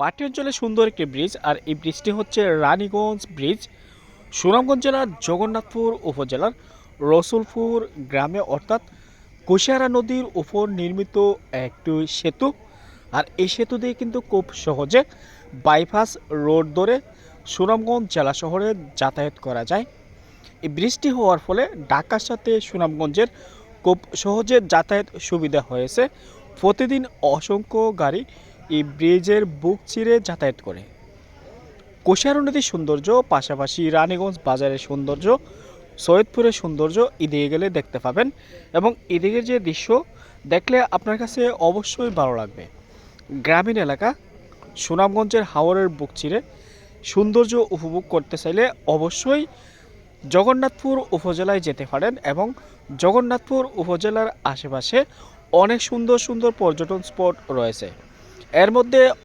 বাটি অঞ্চলে সুন্দর একটি ব্রিজ, আর এই ব্রিজটি হচ্ছে রানীগঞ্জ ব্রিজ। সুনামগঞ্জ জেলার জগন্নাথপুর উপজেলার রসুলপুর গ্রামে, অর্থাৎ কুশিয়ারা নদীর উপর নির্মিত একটি সেতু। আর এই সেতু দিয়ে কিন্তু খুব সহজে বাইপাস রোড ধরে সুনামগঞ্জ জেলা শহরে যাতায়াত করা যায়। এই ব্রিজটি হওয়ার ফলে ঢাকার সাথে সুনামগঞ্জের খুব সহজে যাতায়াত সুবিধা হয়েছে। প্রতিদিন অসংখ্য গাড়ি এই ব্রিজের বুক চিরে যাতায়াত করে। কোশিয়ারা নদীর সৌন্দর্য, পাশাপাশি রানীগঞ্জ বাজারের সৌন্দর্য, সৈয়দপুরের সৌন্দর্য এদিকে গেলে দেখতে পাবেন এবং এদিকের যে দৃশ্য দেখলে আপনার কাছে অবশ্যই ভালো লাগবে। গ্রামীণ এলাকা, সুনামগঞ্জের হাওরের বুক চিরে সৌন্দর্য উপভোগ করতে চাইলে অবশ্যই জগন্নাথপুর উপজেলায় যেতে পারেন এবং জগন্নাথপুর উপজেলার আশেপাশে অনেক সুন্দর সুন্দর পর্যটন স্পট রয়েছে। এর মধ্যে